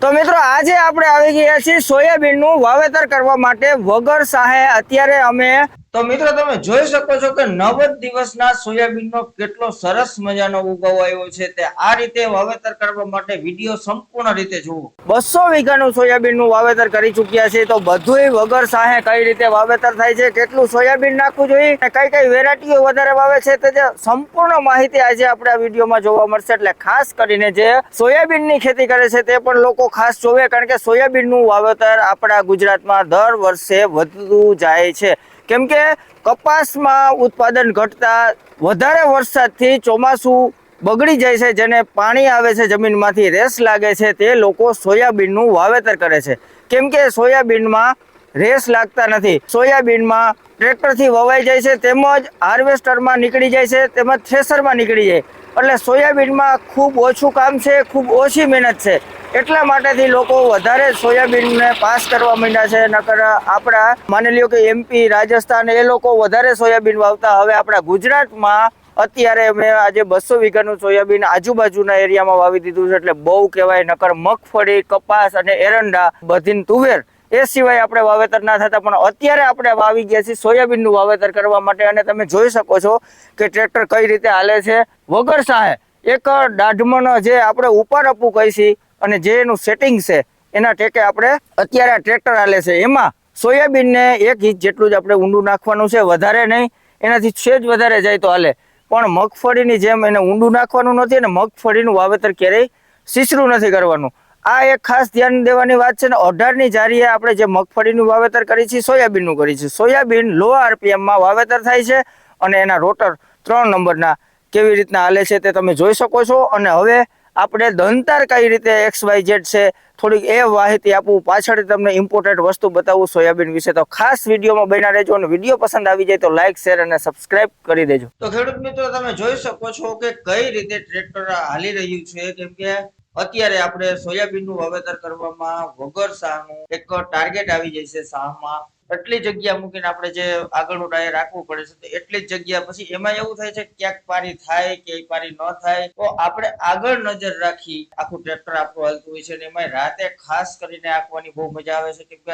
તો મિત્રો, આજે આપણે આવી ગયા છીએ સોયાબીનનું વાવેતર કરવા માટે વગર સહાય. અત્યારે અમે તો મિત્રો તમે જોઈ શકો છો કે નવ દિવસના સોયાબીનનો કેટલો સરસ મજાનો ઉગાવ આવ્યો છે તે આ રીતે વાવેતર કરવા માટે વીડિયો સંપૂર્ણ રીતે જુઓ. બસો વીઘાનું સોયાબીનનું વાવેતર કરી ચૂક્યા છે તો બધુંય વગર સાહે કઈ રીતે વાવેતર થાય છે, કેટલું સોયાબીન નાખવું જોઈએ અને કઈ કઈ વેરાયટીઓ વધારે વાવે છે તે સંપૂર્ણ માહિતી આજે આપણે આ વિડીયોમાં જોવા મળશે. એટલે ખાસ કરીને જે સોયાબીનની ખેતી કરે છે તે પણ લોકો ખાસ જોવે, કારણ કે સોયાબીનનું વાવેતર આપણા ગુજરાતમાં દર વર્ષે વધતું જાય છે. કેમ કે કપાસમાં ઉત્પાદન ઘટતા વધારે વરસાદથી ચોમાસું બગડી જાય છે, જેને પાણી આવે છે, જમીનમાંથી રેસ લાગે છે, તે લોકો સોયાબીનનું વાવેતર કરે છે. કેમ કે સોયાબીનમાં રેસ લાગતા નથી. સોયાબીનમાં ટ્રેક્ટરથી વવાઈ જાય છે, તેમજ હાર્વેસ્ટરમાં નીકળી જાય છે, તેમજ થ્રેસરમાં નીકળી જાય. એટલે સોયાબીનમાં ખૂબ ઓછું કામ છે, ખૂબ ઓછી મહેનત છે. એટલા માટેથી લોકો વધારે સોયાબીનને પાસ કરવા માંડ્યા છે. નકર આપણા માની લ્યો કે એમપી રાજસ્થાન એ લોકો વધારે સોયાબીન વાવતા. હવે આપણા ગુજરાતમાં અત્યારે મેં આજે બસો વીઘાનું સોયાબીન આજુબાજુના એરિયામાં વાવી દીધું છે. એટલે બહુ કહેવાય, નકર મગફળી, કપાસ અને એરંડા, બધીન તુવેર એ સિવાય આપણે વાવેતર ના થતા. પણ અત્યારે આપણે વાવી ગયા છીએ સોયાબીનનું વાવેતર કરવા માટે. અને તમે જોઈ શકો છો કે ટ્રેક્ટર કઈ રીતે હાલે છે. વગર સાહે એક દાઢમણ જે આપણે ઉપર આપવું કહીશી અને જે એનું સેટિંગ છે, એના ટેકે આપણે અત્યારે આ ટ્રેક્ટર હાલે છે. એમાં સોયાબીનને એક ઇંચ જેટલું જ આપણે ઊંડું નાખવાનું છે, વધારે નહીં. એનાથી સેજ વધારે જાય તો હાલે. પણ મગફળીની જેમ એને ઊંડું નાખવાનું નથી અને મગફળીનું વાવેતર ક્યારેય સિસરું નથી કરવાનું. આ એક ખાસ ધ્યાન દેવાની વાત છે ને, અઢારની જારીએ આપણે જે મગફળીનું વાવેતર કરી છીએ સોયાબીનનું કરી છે. સોયાબીન લો આરપીએમમાં વાવેતર થાય છે અને એના રોટર ત્રણ નંબરના કેવી રીતના હાલે છે તે તમે જોઈ શકો છો. અને હવે આપણે ધનતાર કઈ રીતે એક્સ વાય ઝેડ છે, થોડીક એ માહિતી આપું. પાછળ તમને ઇમ્પોર્ટન્ટ વસ્તુ બતાવું સોયાબીન વિશે. તો ખાસ વિડીયોમાં બન્યા રહેજો અને વીડિયો પસંદ આવી જાય તો લાઇક શેર અને સબસ્ક્રાઇબ કરી દેજો. તો ખેડૂત મિત્રો, તમે જોઈ શકો છો કે કઈ રીતે ટ્રેક્ટર હાલી રહ્યું છે. કેમ કે અત્યારે આપણે સોયાબીનનું વાવેતર કરવામાં વગર સાહનું એક ટાર્ગેટ આવી છે સાહમાં. એટલી જગ્યા મૂકીને આપણે જે આગળનું ટાયર રાખવું પડે છે એટલી જગ્યા પછી એમાં એવું થાય છે ક્યાંક પારી થાય ક્યાંય પારી ન થાય. તો આપણે આગળ નજર રાખી આખું ટ્રેક્ટર આપણું હાલતું હોય છે અને એમાં રાતે ખાસ કરીને આંકવાની બહુ મજા આવે છે, કેમ કે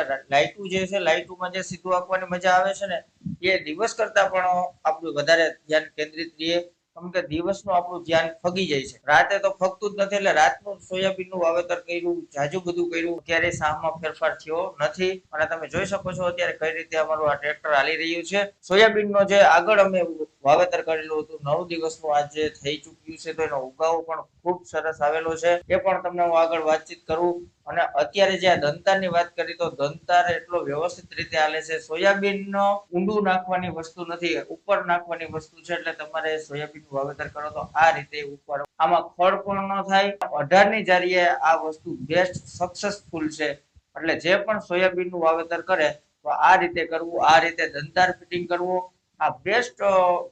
જે છે, લાઇટુમાં જે સીધું આંકવાની મજા આવે છે ને, એ દિવસ કરતા પણ આપણું વધારે ધ્યાન કેન્દ્રિત રહીએ. કેમ કે દિવસનું આપણું ધ્યાન ફગી જાય છે. રાતે તો ફગતું જ નથી એટલે રાતનું સોયાબીનનું વાવેતર કર્યું, જાજુ બધું કર્યું. ક્યારેય સામમાં ફેરફાર થયો નથી અને તમે જોઈ શકો છો અત્યારે કઈ રીતે અમારું આ ટ્રેક્ટર હાલી રહ્યું છે. સોયાબીનનો જે આગળ અમે વાવેતર કરેલું હતું, નવ દિવસનું આજે થઈ ચૂક્યું છે તો એનો ઉગાવો પણ ખૂબ સરસ આવેલો છે. એ પણ તમને હું આગળ વાતચીત કરું. અને અત્યારે જે આ દંતારની વાત કરી તો દંતાર એટલો વ્યવસ્થિત રીતે હાલે છે. સોયાબીન નો ઊંડું નાખવાની વસ્તુ નથી, ઉપર નાખવાની વસ્તુ છે એટલે તમારે સોયાબીનનું વાવેતર કરો તો આ રીતે ઉપર. આમાં ખડ પણ ન થાય. અઢારની જારીએ આ વસ્તુ બેસ્ટ સક્સેસફુલ છે. એટલે જે પણ સોયાબીનનું વાવેતર કરે તો આ રીતે કરવું, આ રીતે દંતાર ફિટિંગ કરવું. આ બેસ્ટ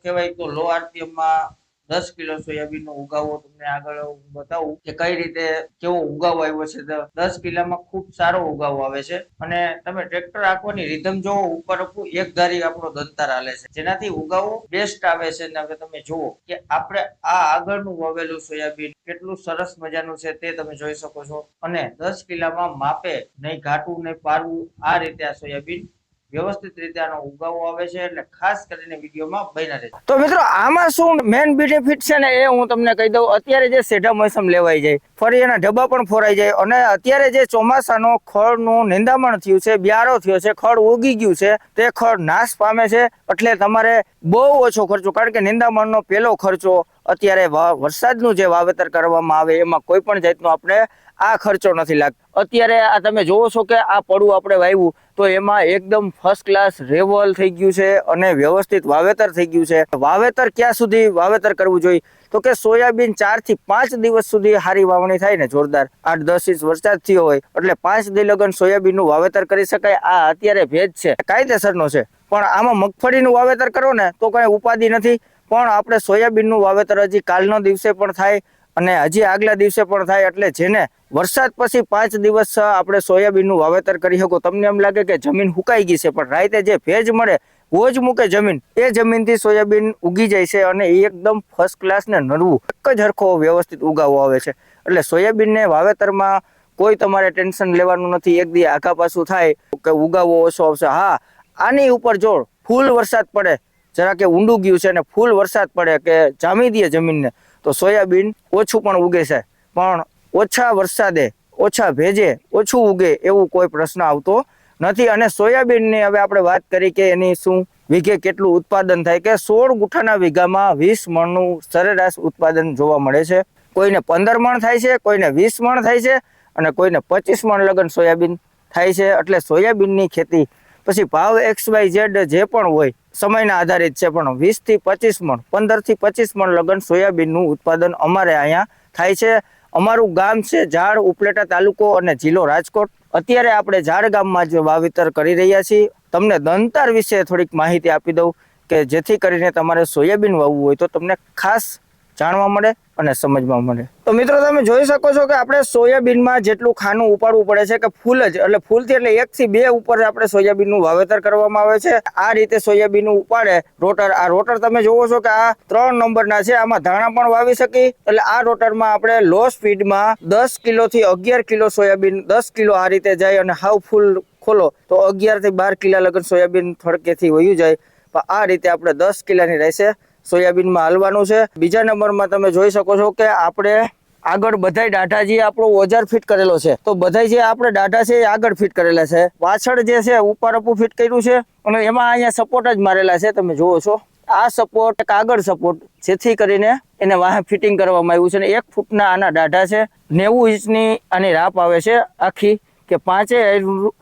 કહેવાય તો લો આરપીએમમાં દસ કિલો સોયાબીન નો ઉગાવો તમને આગળ બતાવું કે કઈ રીતે કેવો ઉગાવો આવ્યો છે. દસ કિલોમાં ખૂબ સારો ઉગાવો આવે છે અને તમે ટ્રેક્ટર આંકવાની રીધમ જોવો ઉપર એક ધારી આપણો દંતાર હાલે છે. જેનાથી ઉગાવો બેસ્ટ આવે છે. હવે તમે જુઓ કે આપણે આ આગળનું વાવેલું સોયાબીન કેટલું સરસ મજાનું છે તે તમે જોઈ શકો છો. અને દસ કિલોમાં માપે નહીં, ઘાટું નહીં, પારવું, આ રીતે આ સોયાબીન વ્યવસ્થિત રીતે આનો ઉગાવો આવે છે એટલે ખાસ કરીને વિડીયોમાં બન્યા રહેજો. તો મિત્રો, આમાં શું મેન બેનિફિટ છે ને એ હું તમને કહી દઉં. અત્યારે જે સેઢા મોસમ લેવાઈ જાય, ફરી એના ડબ્બા પણ ફોરાઈ જાય અને અત્યારે જે ચોમાસાનો ખળનું નિંદામણ થયું છે, બ્યારો થયો છે, ખળ ઉગી ગયું છે, તે ખડ નાશ પામે છે, એટલે તમારે બહુ ઓછો ખર્ચો, કારણ કે નિંદામણનો પહેલો ખર્ચો અત્યારે વરસાદનું જે વાવેતર કરવામાં આવે એમાં કોઈ પણ જાતનું આપણે આ ખર્ચો નથી લાગતો. અત્યારે આ તમે જોવો છો કે આ પડું આપણે વાવ્યું તો એમાં એકદમ ફર્સ્ટ ક્લાસ રેવલ થઈ ગયું છે અને વ્યવસ્થિત વાવેતર થઈ ગયું છે. વાવેતર ક્યાં સુધી વાવેતર કરવું જોઈએ? તો કે સોયાબીન ચારથી પાંચ દિવસ સુધી સારી વાવણી થાય ને જોરદાર. આઠ, દસ ઇંચ વરસાદ થયો હોય, એટલે પાંચ દી લગન સોયાબીનનું વાવેતર કરી શકાય. આ અત્યારે ભેજ છે. કાયદેસરનો છે. પણ આમાં મગફળીનું વાવેતર કરો ને, તો કઈ ઉપાધિ નથી. પણ આપણે સોયાબીનનું વાવેતર હજી કાલનો દિવસે પણ થાય. અને હજી આગલા દિવસે પણ થાય એટલે જેને વરસાદ પછી પાંચ દિવસ આપણે સોયાબીનનું વાવેતર કરી શકો. તમને એમ લાગે કે જમીન સુકાઈ ગઈ છે, પણ રાતે જે ભેજ મળે ભોજ મૂકે જમીન. એ જમીનથી સોયાબીન ઉગી જાય છે અને એકદમ ફર્સ્ટ ક્લાસ ને નરવું. એક જ હરખો વ્યવસ્થિત ઉગાવો આવે છે. એટલે સોયાબીનને વાવેતરમાં કોઈ તમારે ટેન્શન લેવાનું નથી. એક દી આખા પાછું થાય કે ઉગાવો ઓછો આવશે. હા, આની ઉપર જો ફૂલ વરસાદ પડે. જરા કે ઊંડું ગયું છે અને ફૂલ વરસાદ પડે કે જામી દે જમીનને. તો સોયાબીન ઓછું પણ ઉગે છે. પણ ઓછા વરસાદે, ઓછા ભેજે ઓછું ઉગે એવું કોઈ પ્રશ્ન આવતો નથી. અને સોયાબીનની હવે આપણે વાત કરી કે એની શું વીઘે કેટલું ઉત્પાદન થાય કે સોળ ગુઠાના વીઘામાં વીસ મણનું સરેરાશ ઉત્પાદન જોવા મળે છે. કોઈને પંદર મણ થાય છે, કોઈને વીસ મણ થાય છે અને કોઈને પચીસ મણ લગન સોયાબીન થાય છે. એટલે સોયાબીનની ખેતી પછી ભાવ એક્સ વાય ઝેડ જે પણ હોય, સમયના આધારિત છે, પણ વીસથી પચીસ મણ પંદરથી પચીસ મણ લગન સોયાબીનનું ઉત્પાદન અમારે અહીંયા થાય છે. અમારું ગામ છે ઝાડ ઉપલેટા તાલુકો અને જિલ્લો રાજકોટ. અત્યારે આપણે ઝાડ ગામમાં જ વાવેતર કરી રહ્યા છીએ. તમને દંતાર વિશે થોડીક માહિતી આપી દઉં કે જેથી કરીને તમારે સોયાબીન વાવવું હોય તો તમને ખાસ જાણવા મળે અને સમજવા મળે. તો મિત્રો, તમે જોઈ શકો છો કે આપણે સોયાબીનમાં જેટલું ખાનું ઉપાડવું પડે છે કે ફૂલ જ, એટલે ફૂલથી એટલે એક થી બે ઉપર આપણે સોયાબીનનું વાવેતર કરવામાં આવે છે. આ રીતે સોયાબીન ઉપાડે, રોટર, આ રોટર તમે જોવો છો કે આ ત્રણ નંબરના છે, આમાં ધાણા પણ વાવી શકી. એટલે આ રોટરમાં આપણે લો સ્પીડમાં દસ કિલોથી અગિયાર કિલો સોયાબીન, દસ કિલો આ રીતે જાય અને હાવ ફૂલ ખોલો, તો અગિયારથી બાર કિલા લગન સોયાબીન થડકેથી વયું જાય. આ રીતે આપણે દસ કિલાની રહેશે. સોયાબીનમાં હાલવાનું છે. બીજા નંબરમાં તમે જોઈ શકો છો કે આપણે આગળ બધાય ડાટા જે આપણો ઓજાર ફિટ કરેલો છે. તો બધાય જે આપણે ડાટા છે એ આગળ ફિટ કરેલા છે. પાછળ જે છે ઉપર અપું ફિટ કર્યું છે અને એમાં અહીંયા સપોર્ટ જ મારેલા છે. તમે જુઓ છો. આ સપોર્ટ આગળ સપોર્ટ જેથી કરીને એને વાહે ફિટિંગ કરવામાં આવ્યું છે અને એક ફૂટના આના ડાઢા છે. નેવું ઇંચની આની રાપ આવે છે આખી કે પાંચે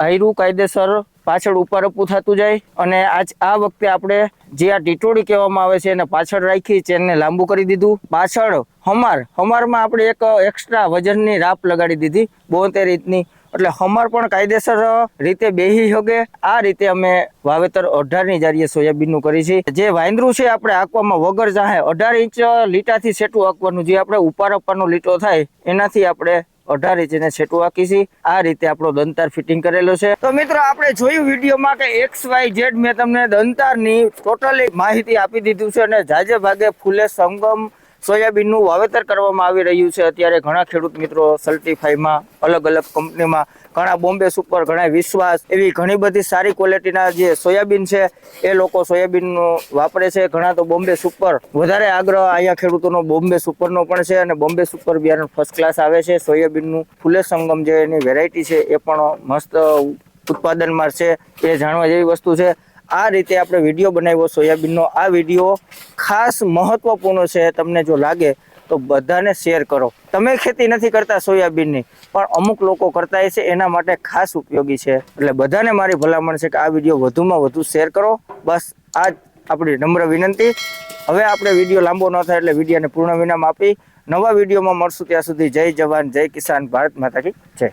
હાયરું કાયદેસર પાછળ ઉપર અપું થતું જાય અને આજ આ વખતે આપણે જે આ ટીટોડી કહેવામાં આવે છે એને પાછળ રાખી ચેનને લાંબુ કરી દીધું. પાછળ હમાર, હમારમાં આપણે એક એક્સ્ટ્રા વજનની રાપ લગાડી દીધી, બોતેર ઇંચની. એટલે હમાર પણ કાયદેસર રીતે બેહી શકે. આ રીતે અમે વાવેતર અઢારની જારીએ સોયાબીનનું કરી છે. જે વાંદરું છે આપણે આંકવામાં વગર જાહે અઢાર ઇંચ લીટાથી સેટું આંકવાનું, જે આપણે ઉપર આપવાનો લીટો થાય, એનાથી આપણે અઢાર ઇંચ છેટું આંકી છે. આ રીતે આપણો દંતાર ફિટિંગ કરેલો છે. તો મિત્રો, આપણે જોયું વિડીયોમાં કે એક્સ વાય ઝેડ મેં તમને દંતારની ટોટલી માહિતી આપી દીધું છે અને જાજે ભાગે ફૂલે સંગમ સોયાબીનનું વાવેતર કરવામાં આવી રહ્યું છે. અત્યારે ઘણા ખેડૂત મિત્રો સલ્ટીફાઈમાં, અલગ અલગ કંપનીમાં, ઘણા બોમ્બે સુપર, ઘણા વિશ્વાસ એવી ઘણી બધી સારી ક્વોલિટીના જે સોયાબીન છે, એ લોકો સોયાબીનનો વાપરે છે. ઘણા તો બોમ્બે સુપર. વધારે આગ્રહ અહીંયા ખેડૂતોનો બોમ્બે સુપરનો પણ છે અને બોમ્બે સુપર બિયારણ ફર્સ્ટ ક્લાસ આવે છે. સોયાબીનનું ફૂલે સંગમ જે એની વેરાયટી છે, એ પણ મસ્ત ઉત્પાદનમાં છે. એ જાણવા જેવી વસ્તુ છે. આ રીતે આપણે વીડિયો બનાવ્યો સોયાબીનનો. આ વીડિયો ખાસ મહત્વપૂર્ણ છે તમને જો લાગે તો બધાને શેર કરો. તમે ખેતી નથી કરતા સોયાબીનની, પણ અમુક લોકો કરતા છે, એના માટે ખાસ ઉપયોગી છે. એટલે બધાને મારી ભલામણ છે કે આ વીડિયો વધુમાં વધુ શેર કરો. બસ આ આપણી નમ્ર વિનંતી. હવે આપણે વીડિયો લાંબો ન થાય એટલે વિડીયોને પૂર્ણ વિરામ આપી. નવા વિડીયોમાં મળશું ત્યાં સુધી. જય જવાન, જય કિસાન, ભારત માતા જય.